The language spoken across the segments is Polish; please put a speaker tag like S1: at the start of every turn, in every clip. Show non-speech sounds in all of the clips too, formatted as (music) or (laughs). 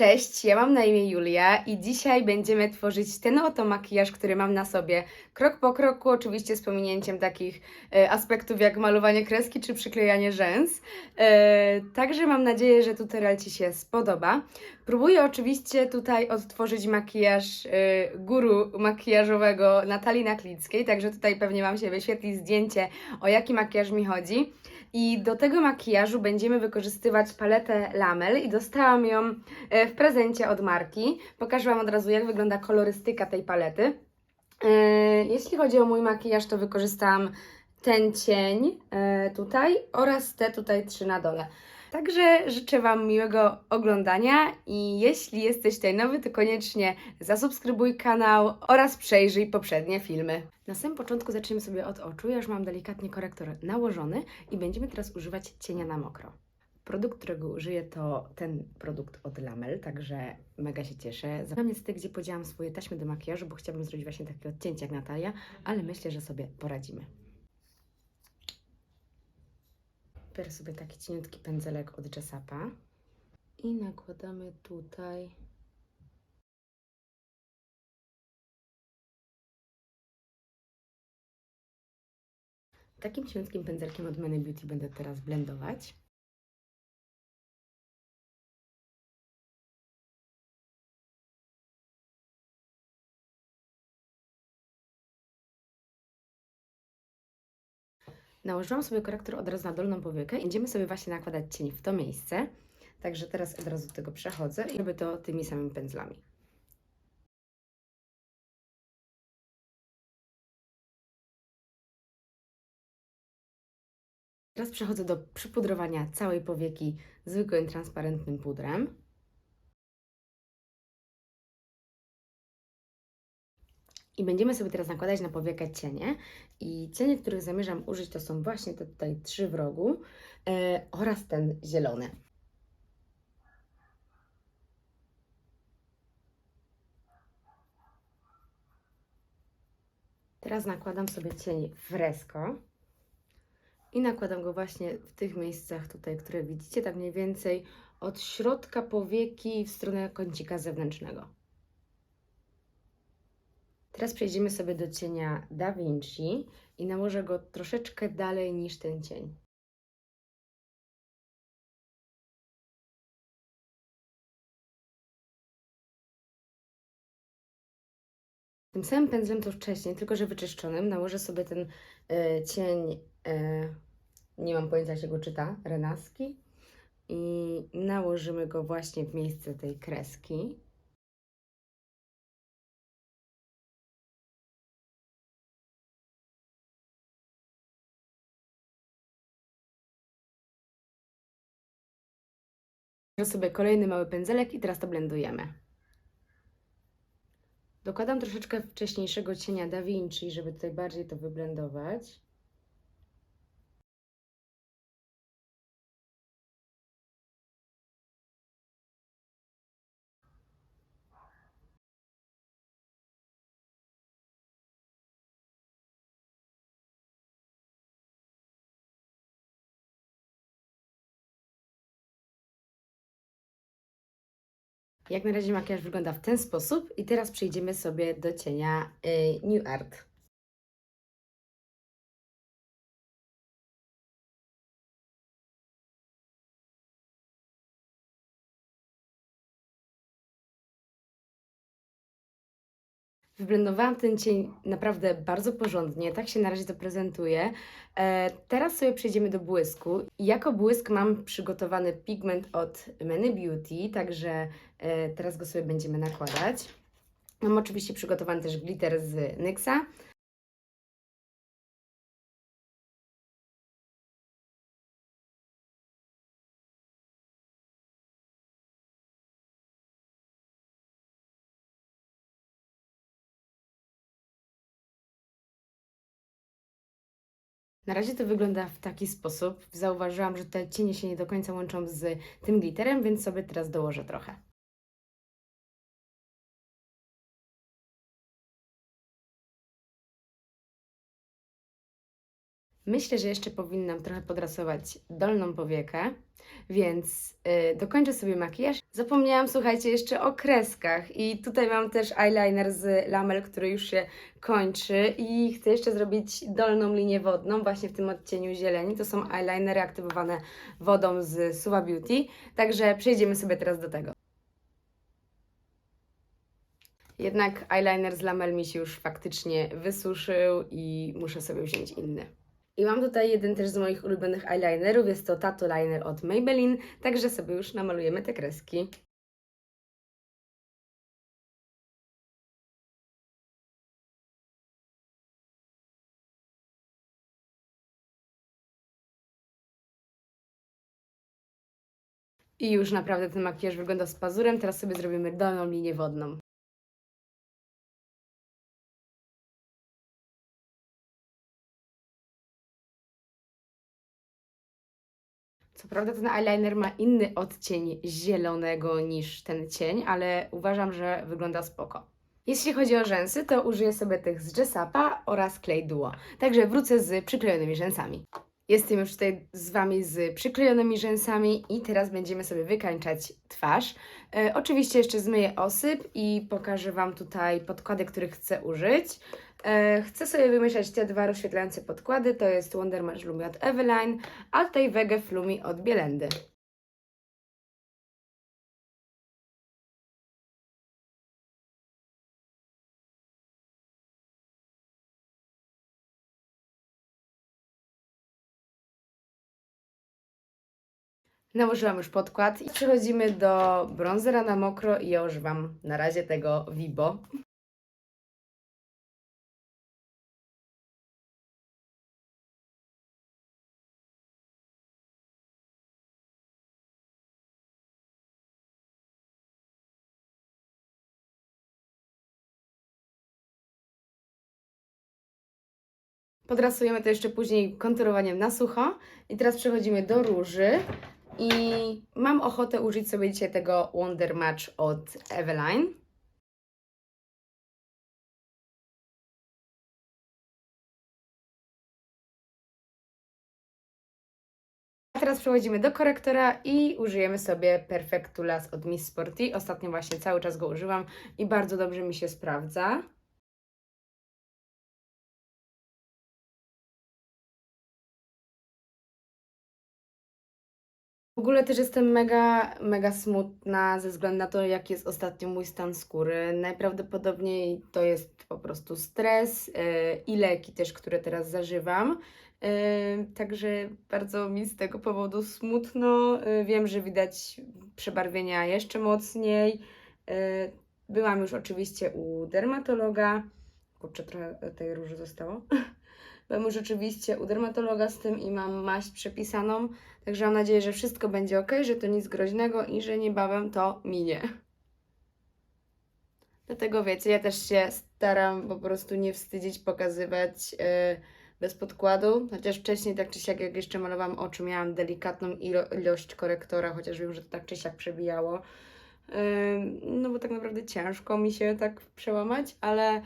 S1: Cześć, ja mam na imię Julia i dzisiaj będziemy tworzyć ten oto makijaż, który mam na sobie krok po kroku, oczywiście z pominięciem takich e, aspektów jak malowanie kreski czy przyklejanie rzęs. E, także mam nadzieję, że tutorial Ci się spodoba. Próbuję oczywiście tutaj odtworzyć makijaż e, guru makijażowego Natalii Naklickiej, także tutaj pewnie Wam się wyświetli zdjęcie, o jaki makijaż mi chodzi. I do tego makijażu będziemy wykorzystywać paletę Lamel i dostałam ją e, w prezencie od marki. Pokażę Wam od razu, jak wygląda kolorystyka tej palety. E, Jeśli chodzi o mój makijaż, to wykorzystałam ten cień e, tutaj oraz te tutaj trzy na dole. Także życzę Wam miłego oglądania i jeśli jesteś tutaj nowy, to koniecznie zasubskrybuj kanał oraz przejrzyj poprzednie filmy. Na samym początku zaczniemy sobie od oczu. Ja już mam delikatnie korektor nałożony i będziemy teraz używać cienia na mokro. Produkt, którego użyję, to ten produkt od Lamel, także mega się cieszę. Mam niestety, gdzie podziałam swoje taśmy do makijażu, bo chciałabym zrobić właśnie takie odcięcie jak Natalia, ale myślę, że sobie poradzimy. Biorę sobie taki cieniutki pędzelek od Jessapa i nakładamy tutaj Takim cieniutkim pędzelkiem od Many Beauty będę teraz blendować. Nałożyłam sobie korektor od razu na dolną powiekę będziemy sobie właśnie nakładać cień w to miejsce. Także teraz od razu do tego przechodzę i robię to tymi samymi pędzlami. Teraz przechodzę do przypudrowania całej powieki zwykłym transparentnym pudrem. I będziemy sobie teraz nakładać na powiekę cienie. I cienie, których zamierzam użyć, to są właśnie te tutaj trzy w rogu e, oraz ten zielony. Teraz nakładam sobie cień fresco i nakładam go właśnie w tych miejscach tutaj, które widzicie, tak mniej więcej od środka powieki w stronę kącika zewnętrznego. Teraz przejdziemy sobie do cienia Da Vinci i nałożę go troszeczkę dalej niż ten cień. Tym samym pędzlem co wcześniej, tylko że wyczyszczonym, nałożę sobie ten e, cień, e, nie mam pojęcia jak się go czyta, renaski i nałożymy go właśnie w miejsce tej kreski. Sobie kolejny mały pędzelek i teraz to blendujemy. Dokładam troszeczkę wcześniejszego cienia Da Vinci, żeby tutaj bardziej to wyblendować. Jak na razie makijaż wygląda w ten sposób i teraz przejdziemy sobie do cienia y, New Art. Wyblendowałam ten cień naprawdę bardzo porządnie, tak się na razie to prezentuje. E, teraz sobie przejdziemy do błysku. Jako błysk mam przygotowany pigment od Many Beauty, także e, teraz go sobie będziemy nakładać. Mam oczywiście przygotowany też glitter z NYXa. Na razie to wygląda w taki sposób. Zauważyłam, że te cienie się nie do końca łączą z tym glitterem, więc sobie teraz dołożę trochę. Myślę, że jeszcze powinnam trochę podrasować dolną powiekę, więc y, dokończę sobie makijaż. Zapomniałam, słuchajcie, jeszcze o kreskach i tutaj mam też eyeliner z Lamel, który już się kończy i chcę jeszcze zrobić dolną linię wodną właśnie w tym odcieniu zieleni. To są eyelinery aktywowane wodą z Suva Beauty, także przejdziemy sobie teraz do tego. Jednak eyeliner z Lamel mi się już faktycznie wysuszył i muszę sobie wziąć inny. I mam tutaj jeden też z moich ulubionych eyelinerów, jest to Tattoo Liner od Maybelline, także sobie już namalujemy te kreski. I już naprawdę ten makijaż wygląda z pazurem, teraz sobie zrobimy dolną linię wodną. Co prawda ten eyeliner ma inny odcień zielonego niż ten cień, ale uważam, że wygląda spoko. Jeśli chodzi o rzęsy, to użyję sobie tych z Jessapa oraz Clay Duo. Także wrócę z przyklejonymi rzęsami. Jestem już tutaj z Wami z przyklejonymi rzęsami i teraz będziemy sobie wykańczać twarz. E, oczywiście jeszcze zmyję osyp i pokażę Wam tutaj podkłady, których chcę użyć. E, chcę sobie wymyślać te dwa rozświetlające podkłady, to jest Wonder Mash Lumi od Eveline, a tutaj Wege Flumi od Bielendy. Nałożyłam już podkład i przechodzimy do bronzera na mokro i ja używam na razie tego Vibo. Podrasujemy to jeszcze później konturowaniem na sucho. I teraz przechodzimy do róży. I mam ochotę użyć sobie dzisiaj tego Wonder Match od Eveline. Teraz przechodzimy do korektora i użyjemy sobie Perfectulas od Miss Sporty. Ostatnio właśnie cały czas go używam i bardzo dobrze mi się sprawdza. Ogóle też jestem mega, mega smutna ze względu na to, jaki jest ostatnio mój stan skóry. Najprawdopodobniej to jest po prostu stres yy, i leki też, które teraz zażywam. Yy, także bardzo mi z tego powodu smutno. Yy, wiem, że widać przebarwienia jeszcze mocniej. Yy, byłam już oczywiście u dermatologa. Kurczę, trochę tej róży zostało. (laughs) Byłam już oczywiście u dermatologa z tym i mam maść przepisaną. Także mam nadzieję, że wszystko będzie ok, że to nic groźnego i że niebawem to minie. Dlatego wiecie, ja też się staram po prostu nie wstydzić pokazywać yy, bez podkładu. Chociaż wcześniej, tak czy siak, jak jeszcze malowałam oczy, miałam delikatną ilo ilość korektora, chociaż wiem, że to tak czy siak przebijało. Yy, no bo tak naprawdę ciężko mi się tak przełamać, ale,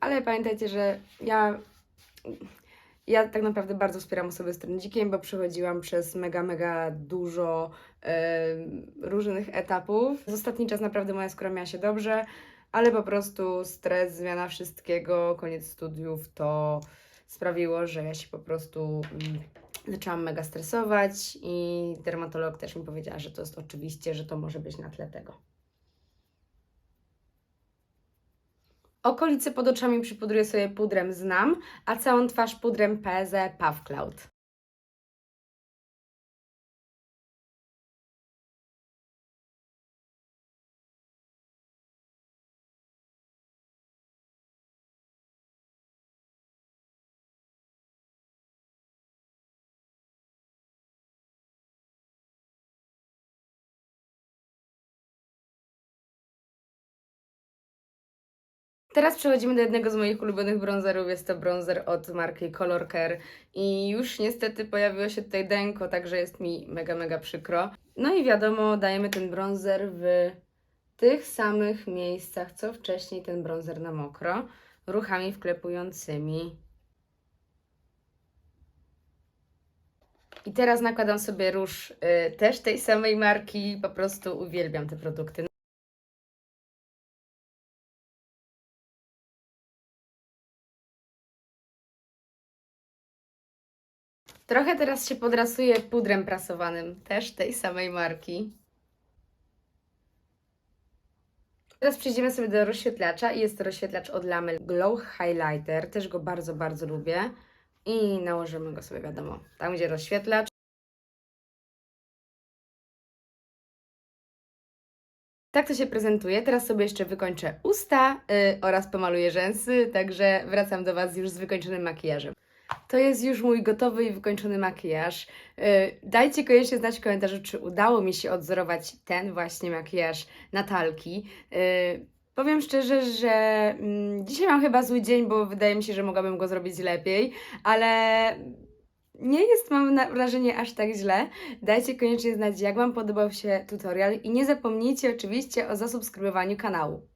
S1: ale pamiętajcie, że ja ja tak naprawdę bardzo wspieram osoby z trędzikiem, bo przechodziłam przez mega, mega dużo e, różnych etapów. Z ostatni czas naprawdę moja skóra miała się dobrze, ale po prostu stres, zmiana wszystkiego, koniec studiów to sprawiło, że ja się po prostu mm, zaczęłam mega stresować i dermatolog też mi powiedziała, że to jest oczywiście, że to może być na tle tego. Okolice pod oczami przypudruję sobie pudrem Znam, a całą twarz pudrem PZ Puff Cloud. Teraz przechodzimy do jednego z moich ulubionych bronzerów. Jest to bronzer od marki Color Care i już niestety pojawiło się tutaj denko, także jest mi mega, mega przykro. No i wiadomo, dajemy ten bronzer w tych samych miejscach, co wcześniej ten bronzer na mokro, ruchami wklepującymi. I teraz nakładam sobie róż y, też tej samej marki. Po prostu uwielbiam te produkty. Trochę teraz się podrasuję pudrem prasowanym, też tej samej marki. Teraz przejdziemy sobie do rozświetlacza i jest to rozświetlacz od Lamel Glow Highlighter. Też go bardzo, bardzo lubię. I nałożymy go sobie, wiadomo, tam gdzie rozświetlacz. Tak to się prezentuje. Teraz sobie jeszcze wykończę usta y, oraz pomaluję rzęsy, także wracam do Was już z wykończonym makijażem. To jest już mój gotowy i wykończony makijaż. Y, Dajcie koniecznie znać w komentarzu, czy udało mi się odzorować ten właśnie makijaż Natalki. Y, Powiem szczerze, że mm, dzisiaj mam chyba zły dzień, bo wydaje mi się, że mogłabym go zrobić lepiej, ale nie jest, mam wrażenie, aż tak źle. Dajcie koniecznie znać, jak Wam podobał się tutorial i nie zapomnijcie oczywiście o zasubskrybowaniu kanału.